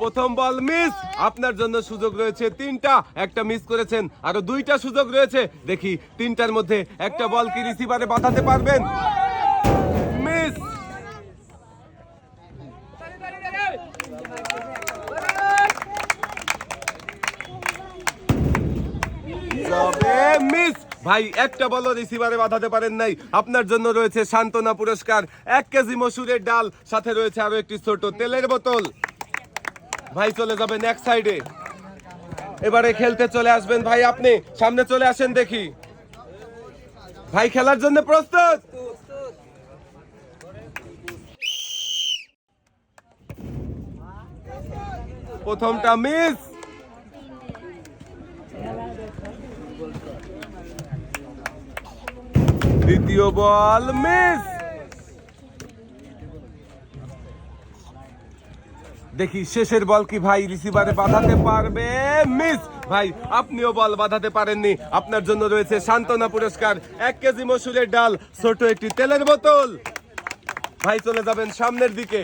প্রথম ball miss. আপনার জন্য সুযোগ রয়েছে তিনটা। একটা মিস করেছেন, আরও দুইটা সুযোগ রয়েছে। দেখি তিনটার মধ্যে একটা বল কি রিসিভারে বাঁধাতে পারবেন? মিস। মিস। ভাই, একটা বলও রিসিভারে বাঁধাতে পারেন নাই। আপনার জন্য রয়েছে সান্ত্বনা পুরস্কার। এক কেজি মসুরের ডাল, সাথে রয়েছে আরও একটি ছোট তেলের বোতল। ভাই চলে যাবেন এক সাইডে এবারে খেলতে চলে আসবেন ভাই আপনি, সামনে চলে আসেন দেখি। ভাই খেলার জন্য প্রস্তুত? প্রথমটা মিস দ্বিতীয় বল মিস দেখি শেষের বল কি ভাই রিসিভারে বাঁধাতে পারবে? মিস ভাই, আপনিও বল বাঁধাতে পারেননি। আপনার জন্য রয়েছে সান্ত্বনা পুরস্কার। এক কেজি মসুরের ডাল, ছোট একটি তেলের বোতল। ভাই, চলে যাবেন সামনের দিকে।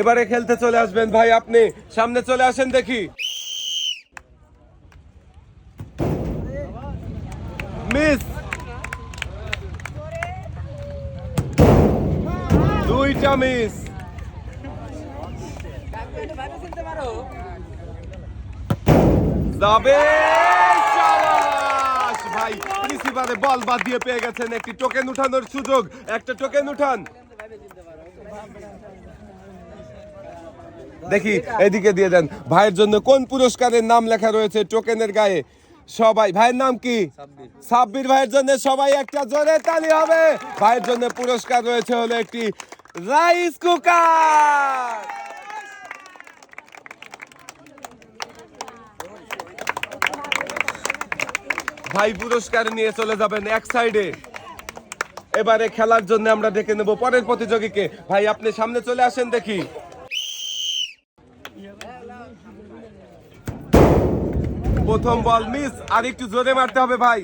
এবারে খেলতে চলে আসবেন ভাই আপনি। সামনে চলে আসেন দেখি। মিস দুইটা মিস যাবে ভাই রিসিভারে বল বাদ দিয়ে পেয়ে গেছেন একটি টোকেন উঠানোর সুযোগ। একটা টোকেন উঠান। দেখি এদিকে দিয়ে দেন। ভাইয়ের জন্য কোন পুরস্কারের নাম লেখা রয়েছে টোকেনের গায়ে? সবাই ভাইয়ের নাম কি? সাব্বির। ভাইয়ের জন্য সবাই একটা জোরে তালি হবে। ভাইয়ের জন্য পুরস্কার রয়েছে হলো একটি রাইস কুকার ভাই পুরস্কার নিয়ে চলে যাবেন এক সাইডে এবারে খেলার জন্য আমরা ডেকে নেব পরের প্রতিযোগীকে। ভাই, আপনি সামনে চলে আসেন দেখি। প্রথম বল মিস, আর একটু জোরে মারতে হবে ভাই।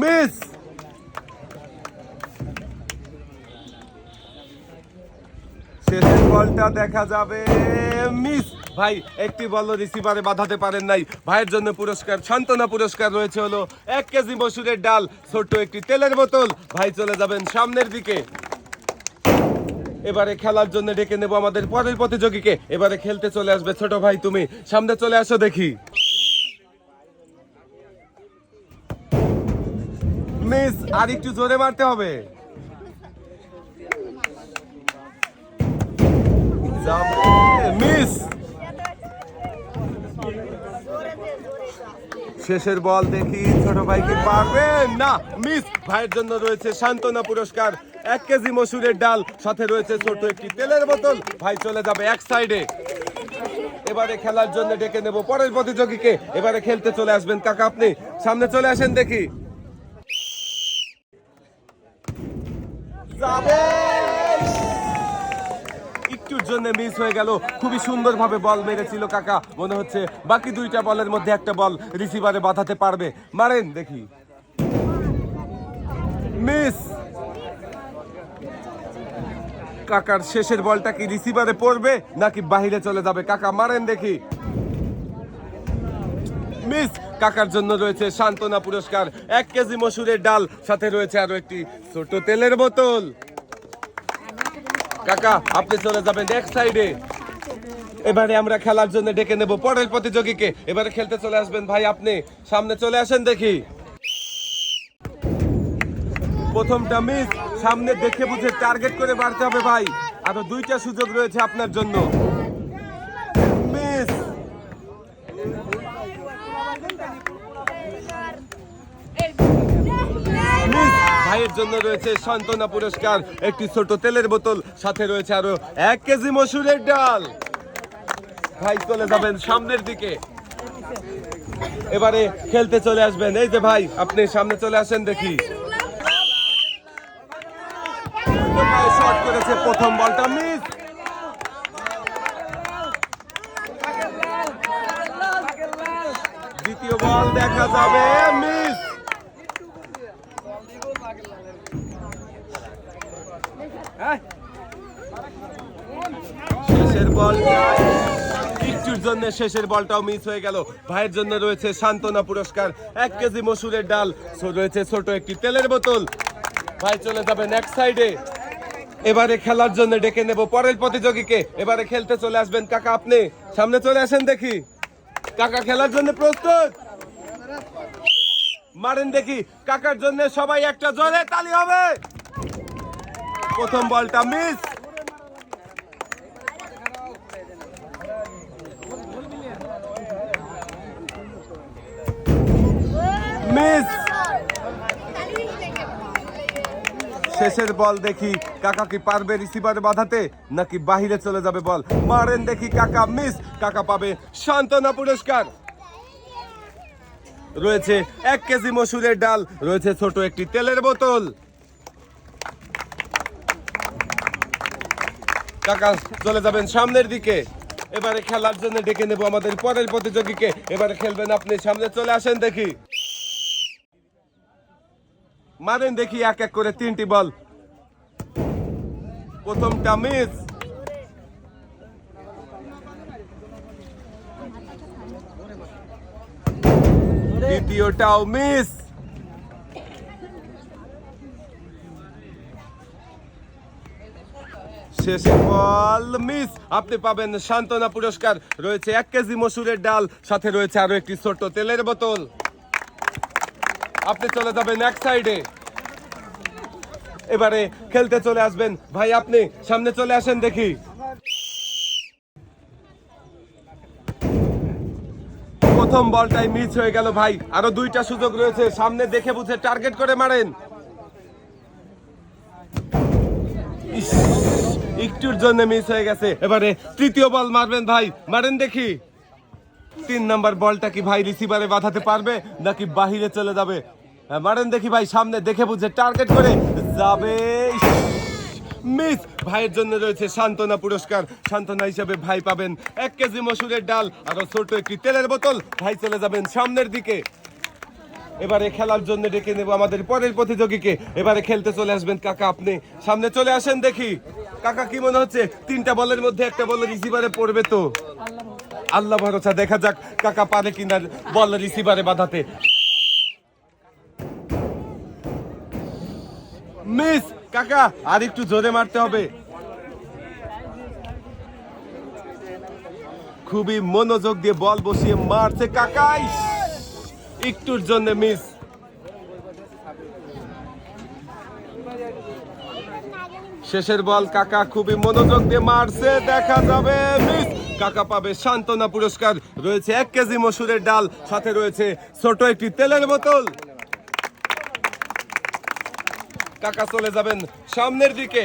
মিস শেষের বলটা দেখা যাবে। মিস, ভাই, একটি বল রিসিভারে বাঁধাতে পারেন নাই। ভাইয়ের জন্য পুরস্কার, সান্ত্বনা পুরস্কার রয়েছে হলো এক কেজি মসুরের ডাল, ছোট্ট একটি তেলের বোতল। ভাই, চলে যাবেন সামনের দিকে। এবারে খেলার জন্য ডেকে নেব আমাদের পরের প্রতিযোগীকে। এবারে খেলতে চলে আসবে ছোট ভাই, তুমি। সামনে চলে আসো দেখি। মিস, আর একটু জোরে মারতে হবে। মিস। শেষের বল দেখি, ছোট ভাই কি পারবে? না, মিস, ভাইয়ের জন্য রয়েছে সান্ত্বনা পুরস্কার। এক কেজি মসুরের ডাল, সাথে রয়েছে ছোট একটি তেলের বোতল। ভাই চলে যাবে এক সাইডে। এবারে খেলার জন্য ডেকে নেব পরের প্রতিযোগীকে। এবারে খেলতে চলে আসবেন কাকা আপনি। সামনে চলে আসেন দেখি। যাবে! একটুর জন্য মিস হয়ে গেল। খুবই সুন্দরভাবে বল মেরেছিল কাকা। মনে হচ্ছে বাকি দুইটা বলের মধ্যে একটা বল রিসিভারে বাঁধাতে পারবে। মারেন দেখি। মিস কাকার শেষের বলটা কি রিসিভারে পড়বে, নাকি বাহিরে চলে যাবে? কাকা, মারেন দেখি। মিস কাকার জন্য রয়েছে সান্ত্বনা পুরস্কার। এক কেজি মসুরের ডাল, সাথে রয়েছে আরও একটি ছোট তেলের বোতল। কাকা, আপনি চলে যাবেন এক সাইডে এবারে আমরা খেলার জন্য ডেকে নেব পরের প্রতিযোগীকে। এবারে খেলতে চলে আসবেন ভাই আপনি। সামনে চলে আসেন দেখি। প্রথমটা মিস সামনে দেখে বুঝে টার্গেট করে বাড়তে হবে ভাই। আরও দুইটা সুযোগ রয়েছে আপনার জন্য মিস মিস ভাইয়ের জন্য রয়েছে সান্ত্বনা পুরস্কার, একটি ছোট তেলের বোতল, সাথে রয়েছে আরও এক কেজি মসুরের ডাল। ভাই চলে যাবেন সামনের দিকে। এবারে খেলতে চলে আসবেন। এই যে ভাই, আপনি সামনে চলে আসেন দেখি। প্রথম বলটা মিস দ্বিতীয় বল দেখা যাবে মিস একটুর জন্য শেষের বলটাও মিস হয়ে গেল। ভাইয়ের জন্য রয়েছে সান্ত্বনা পুরস্কার, এক কেজি মসুরের ডাল রয়েছে ছোট একটি তেলের বোতল। ভাই চলে যাবেন এক সাইডে এবারে খেলার জন্য ডেকে নেব পরের প্রতিযোগীকে। এবারে খেলতে চলে আসবেন কাকা, আপনি সামনে চলে আসেন দেখি। কাকা খেলার জন্য প্রস্তুত? মারেন দেখি, কাকার জন্য সবাই একটা জোরে তালি হবে। প্রথম বলটা মিস মিস। শেষের বল দেখি, কাকা কি পারবে রিসিভারে বাধাতে, নাকি বাহিরে চলে যাবে বল? মারেন দেখি কাকা, মিস, কাকা পাবে সান্ত্বনা পুরস্কার। রয়েছে এক কেজি মসুরের ডাল, রয়েছে ছোট একটি তেলের বোতল। কাকা চলে যাবেন সামনের দিকে। এবারে খেলার জন্য ডেকে নেব আমাদের পরের প্রতিযোগীকে। এবারে খেলবেন আপনি, সামনে চলে আসেন দেখি। মারেন দেখি এক এক করে তিনটি বল। প্রথমটা মিস। দ্বিতীয়টাও মিস। শেষে মিস। আপনি পাবেন সান্ত্বনা পুরস্কার। রয়েছে এক কেজি মসুরের ডাল, সাথে রয়েছে আরও একটি ছোট্ট তেলের বোতল। আপনি চলে যাবেন এক সাইডে। এবারে খেলতে চলে আসবেন। ভাই, আপনি সামনে চলে আসেন দেখি। প্রথম বলটাই মিস হয়ে গেল ভাই। আরও দুইটা সুযোগ রয়েছে। সামনে দেখে বুঝে টার্গেট করে মারেন। একটুর জন্য মিস হয়ে গেছে। এবারে তৃতীয় বল মারবেন ভাই। মারেন দেখি। তিন নাম্বার বলটা কি ভাই রিসিভারে বাঁধাতে পারবে নাকি বাহিরে চলে যাবে? হ্যাঁ, মারেন দেখি ভাই সামনে দেখে বুঝে টার্গেট করে যাবে মিস ভাইয়ের জন্য রয়েছে সান্ত্বনা পুরস্কার। সান্ত্বনা হিসাবে ভাই পাবেন এক কেজি মসুরের ডাল আর ছোট একটি তেলের বোতল। ভাই চলে যাবেন সামনের দিকে। এবারে খেলার জন্য ডেকে নেব আমাদের পরের প্রতিযোগীকে। এবারে খেলতে চলে আসবেন কাকা আপনি। সামনে চলে আসেন দেখি। কাকা কি মনে হচ্ছে? তিনটা বলের মধ্যে একটা বল রিসিভারে পড়বে তো। আল্লাহ ভরসা, দেখা যাক কাকা পারে কিনা বল রিসিভারে বাঁধাতে। মিস, কাকা, আর একটু জোরে মারতে হবে। খুবই মনোযোগ দিয়ে বল বসিয়ে মারছে কাকা, ইস! একটুর জন্য, মিস। শেষের বল কাকা খুবই মনোযোগ দিয়ে মারছে, দেখা যাবে, মিস। কাকা পাবে সান্ত্বনা পুরস্কার। রয়েছে এক কেজি মসুরের ডাল, সাথে রয়েছে ছোট একটি তেলের বোতল। কাকা চলে যাবেন সামনের দিকে।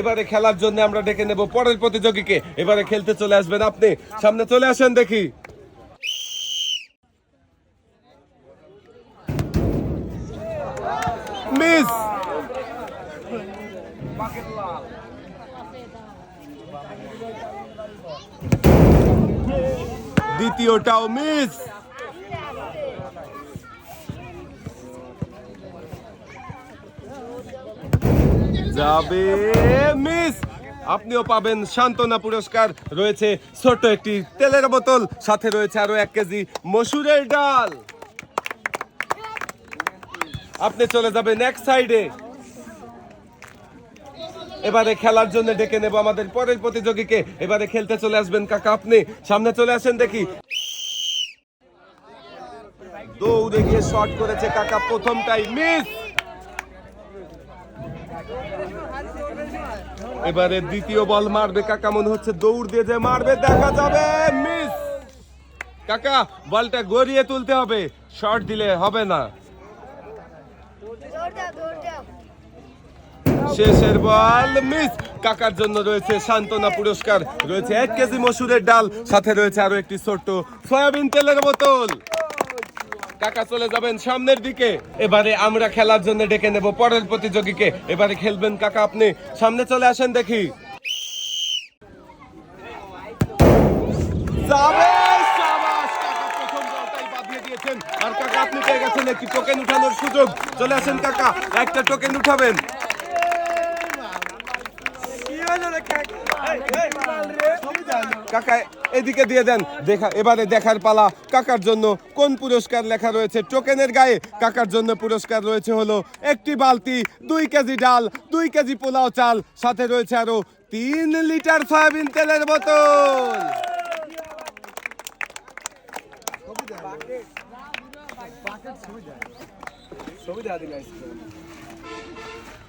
এবারে খেলার জন্য আমরা ডেকে নেব পরের প্রতিযোগীকে। এবারে খেলতে চলে আসবেন আপনি। সামনে চলে আসেন দেখি। মিস! দ্বিতীয়টাও মিস। যাবে মিস। আপনিও পাবেন সান্ত্বনা পুরস্কার। রয়েছে ছোট একটি তেলের বোতল, সাথে রয়েছে আরও এক কেজি মসুরের ডাল। আপনি চলে যাবেন এক সাইডে এবারে খেলার জন্য ডেকে নেব আমাদের পরের প্রতিযোগীকে। এবারে খেলতে চলে আসবেন কাকা আপনি। সামনে চলে আসেন দেখি। দৌড়ে গিয়ে শট করেছে কাকা প্রথমটাই। মিস! এবারে দ্বিতীয় বল মারবে কাকা, মনে হচ্ছে দৌড় দিয়ে যে মারবে, দেখা যাবে। মিস! কাকা বলটা গড়িয়ে তুলতে হবে। শট দিলে হবে না। শেষের বল, মিস। কাকার জন্য রয়েছে সান্ত্বনা পুরস্কার, রয়েছে এক কেজি মসুরের ডাল, সাথে রয়েছে আরও একটি ছোট্ট সয়াবিন তেলের বোতল। কাকা চলে যাবেন সামনের দিকে। এবারে আমরা খেলার জন্য ডেকে নেব পরের প্রতিযোগীকে। এবারে খেলবেন কাকা আপনি। সামনে চলে আসেন দেখি। আর কাকা আপনি পেয়ে গেছেন একটি টোকেন উঠানোর সুযোগ। চলে আসেন কাকা, একটা টোকেন উঠাবেন। কাকা এদিকে দিয়ে দেন দেখা এবারে দেখার পালা কাকার জন্য কোন পুরস্কার লেখা রয়েছে টোকেনের গায়ে কাকার জন্য পুরস্কার রয়েছে হলো একটি বালতি দুই কেজি ডাল দুই কেজি পোলাও চাল সাথে রয়েছে আরও তিন লিটার সয়াবিন তেলের বোতল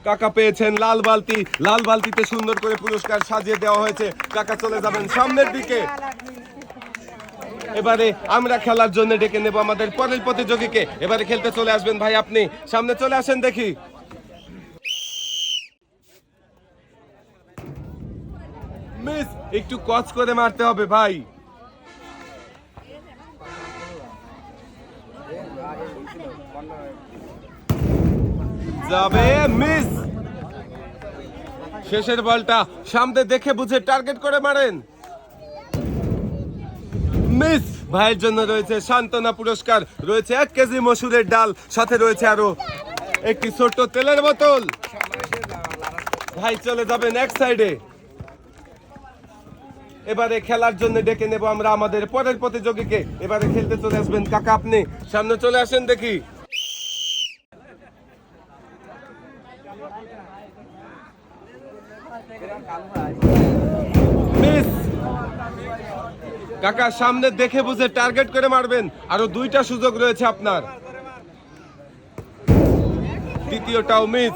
কাকা পেয়েছেন লাল বালতি। লাল বালতিতে সুন্দর করে পুরস্কার সাজিয়ে দেওয়া হয়েছে। কাকা চলে যাবেন সামনের দিকে। এবারে আমরা খেলার জন্য ডেকে নেব আমাদের পরের প্রতিযোগীকে। এবারে খেলতে চলে আসবেন ভাই আপনি। সামনে চলে আসেন দেখি। মিস, একটু কচ করে মারতে হবে ভাই। যাবে মিস শেষের বলটা সামনে দেখে বুঝে টার্গেট করে মারেন। মিস ভাইয়ের জন্য রয়েছে সান্ত্বনা পুরস্কার, রয়েছে এক কেজি মসুরের ডাল, সাথে রয়েছে আরও একটি ছোট্ট তেলের বোতল। ভাই চলে যাবেন এক সাইডে এবারে খেলার জন্য ডেকে নেব আমরা আমাদের পরের প্রতিযোগীকে। এবারে খেলতে চলে আসবেন কাকা আপনি। সামনে চলে আসেন দেখি। মিস। কাকা সামনে দেখে বুঝে টার্গেট করে মারবেন। আরও দুইটা সুযোগ রয়েছে আপনার। দ্বিতীয়টাও মিস।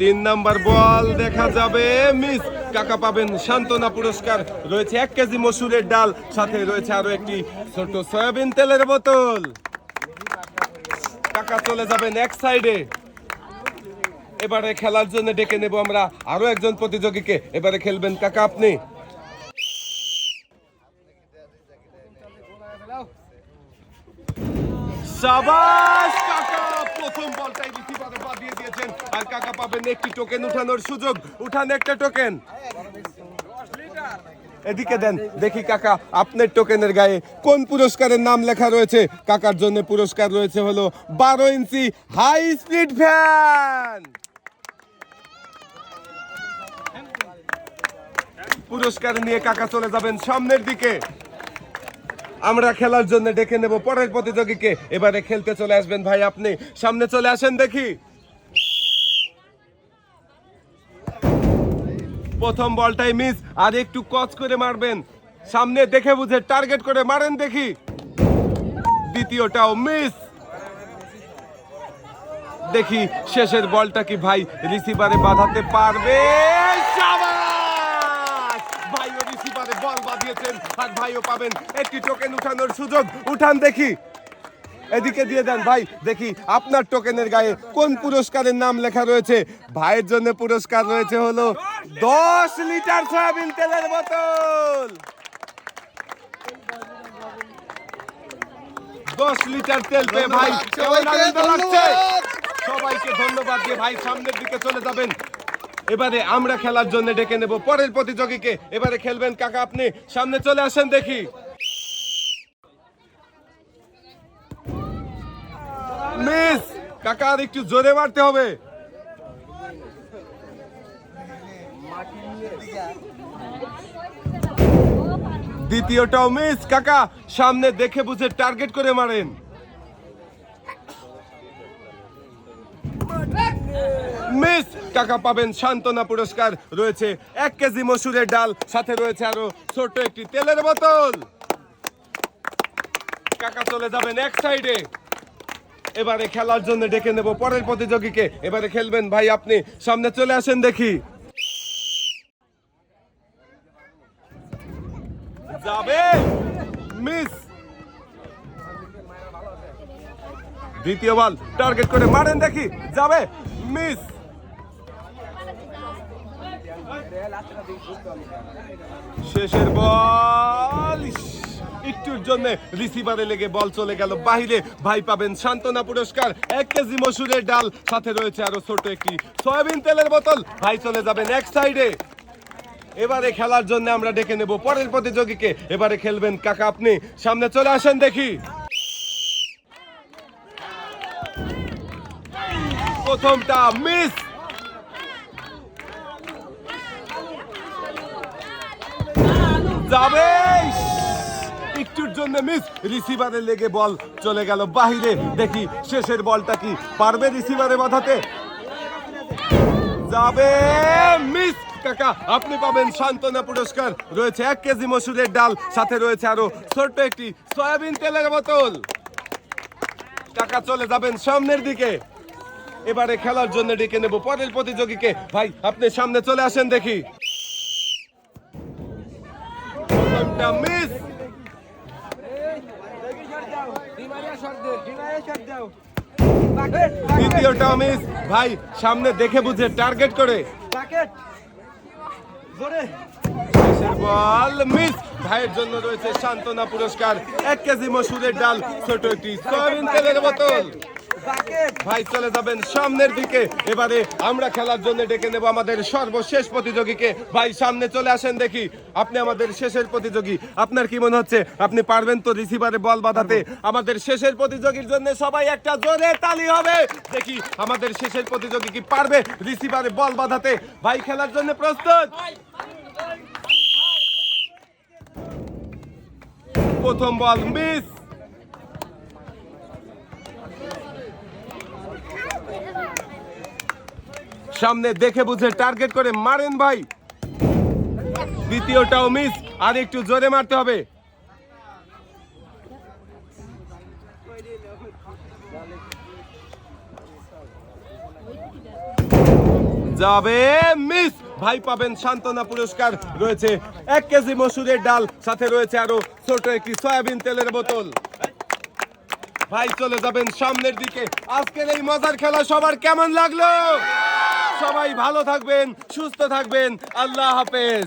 তিন নাম্বার বল দেখা যাবে, মিস। কাকা পাবেন সান্ত্বনা পুরস্কার। রয়েছে এক কেজি মসুরের ডাল, সাথে রয়েছে আরও একটি ছোট সয়াবিন তেলের বোতল। কাকা চলে যাবেন এক সাইডে এবারে খেলার জন্য ডেকে নেব আমরা আরও একজন প্রতিযোগীকে। এবারে খেলবেন কাকা আপনি। প্রথম আর কাকা পাবেন একটি টোকেন উঠানোর সুযোগ। উঠান একটা টোকেন এদিকে দেন, দেখি কাকা, আপনার টোকেনের গায়ে কোন পুরস্কারের নাম লেখা রয়েছে? কাকার জন্য পুরস্কার রয়েছে হলো বারো ইঞ্চি হাই স্পিড ফ্যান পুরস্কার নিয়ে কাকা চলে যাবেন সামনের দিকে। আমরা খেলার জন্য ডেকে নেব পরের প্রতিযোগীকে। এবারে খেলতে চলে আসবেন ভাই আপনি। সামনে চলে আসেন দেখি। প্রথম বলটাই মিস আর একটু কচ করে মারবেন। সামনে দেখে বুঝে টার্গেট করে মারেন দেখি। দ্বিতীয়টাও মিস দেখি শেষের বলটা কি ভাই রিসিভারে বাঁধাতে পারবে! ভাইও রিসিভারে বল বাঁধিয়েছেন, আর ভাইও পাবেন। একটি টোকেন উঠানোর সুযোগ। উঠান দেখি। এদিকে দিয়ে দেন ভাই দেখি আপনার টোকেনের গায়ে কোন পুরস্কারের নাম লেখা রয়েছে? ভাইয়ের জন্য পুরস্কার রয়েছে হলো দশ লিটার সয়াবিন তেলের বোতল। দশ লিটার তেল পেয়ে ভাই সবাইকে ধন্যবাদ দিয়ে ভাই সামনের দিকে চলে যাবেন। এবারে আমরা খেলার জন্য ডেকে নেব পরের প্রতিযোগীকে। এবারে খেলবেন কাকা আপনি সামনে চলে আসেন দেখি। মিস, কাকা, আর একটু জোরে মারতে হবে। দ্বিতীয়টাও মিস, কাকা, সামনে দেখে বুঝে টার্গেট করে মারেন। মিস, কাকা পাবেন সান্ত্বনা পুরস্কার, রয়েছে এক কেজি মসুরের ডাল, সাথে রয়েছে আরও ছোট একটি তেলের বোতল। কাকা চলে যাবেন এক সাইডে এবারে খেলার জন্য ডেকে নেব পরের প্রতিযোগীকে। এবারে খেলবেন ভাই আপনি। সামনে চলে আসেন দেখি। যাবে। মিস। দ্বিতীয় বল। টার্গেট করে মারেন দেখি। যাবে। মিস। শেষের বল। একটুর জন্য রিসিভারে লেগে বল চলে গেল। বাহিরে ভাই পাবেন সান্ত্বনা পুরস্কার। এক কেজি মসুরের ডাল। সাথে রয়েছে আরও ছোট একটি সয়াবিন তেলের বোতল। ভাই চলে যাবেন এক সাইডে এবারে খেলার জন্য আমরা ডেকে নেব পরের প্রতিযোগীকে। এবারে খেলবেন কাকা আপনি। সামনে চলে আসেন দেখি। প্রথমটা মিস যাবে। একটুর জন্য মিস রিসিভারে লেগে বল চলে গেল বাহিরে। দেখি শেষের বলটা কি? পারবে রিসিভারে বাঁধাতে? যাবে মিস কাকা, আপনি পাবেন সান্ত্বনা পুরস্কার। রয়েছে এক কেজি মসুরের ডাল, সাথে রয়েছে আরও ছোট্ট একটি সয়াবিন তেলের বোতল। টাকা চলে যাবেন সামনের দিকে। এবারে খেলার জন্য ডেকে নেব পরের প্রতিযোগীকে। ভাই, আপনি সামনে চলে আসেন দেখি। মিস দ্বিতীয়টা আমি ভাই সামনে দেখে বুঝে টার্গেট করে। শেষের বল। মিস ভাইয়ের জন্য রয়েছে সান্ত্বনা পুরস্কার। এক কেজি মসুরের ডাল, ছোট একটি সয়াবিন তেলের বোতল। ভাই, চলে যাবেন সামনের দিকে। এবারে আমরা খেলার জন্য ডেকে নেব আমাদের সর্বশেষ প্রতিযোগীকে। ভাই, সামনে চলে আসেন দেখি। আপনি আমাদের শেষের প্রতিযোগী। আপনার কি মনে হচ্ছে? আপনি পারবেন তো রিসিভারে বল বাঁধাতে? আমাদের শেষের প্রতিযোগীর জন্য সবাই একটা জোরে তালি হবে। দেখি, আমাদের শেষের প্রতিযোগী কি পারবে রিসিভারে বল বাঁধাতে? ভাই, খেলার জন্য প্রস্তুত? প্রথম বল, মিস। সামনে দেখে বুঝে টার্গেট করে মারেন ভাই। দ্বিতীয়টাও মিস, আর একটু জোরে মারতে হবে। যাবে, মিস। ভাই পাবেন সান্ত্বনা পুরস্কার। রয়েছে এক কেজি মসুরের ডাল, সাথে রয়েছে আরও ছোট একটি সয়াবিন তেলের বোতল। ভাই চলে যাবেন সামনের দিকে। আজকের এই মজার খেলা সবার কেমন লাগল? সবাই ভালো থাকবেন, সুস্থ থাকবেন। আল্লাহ হাফেজ।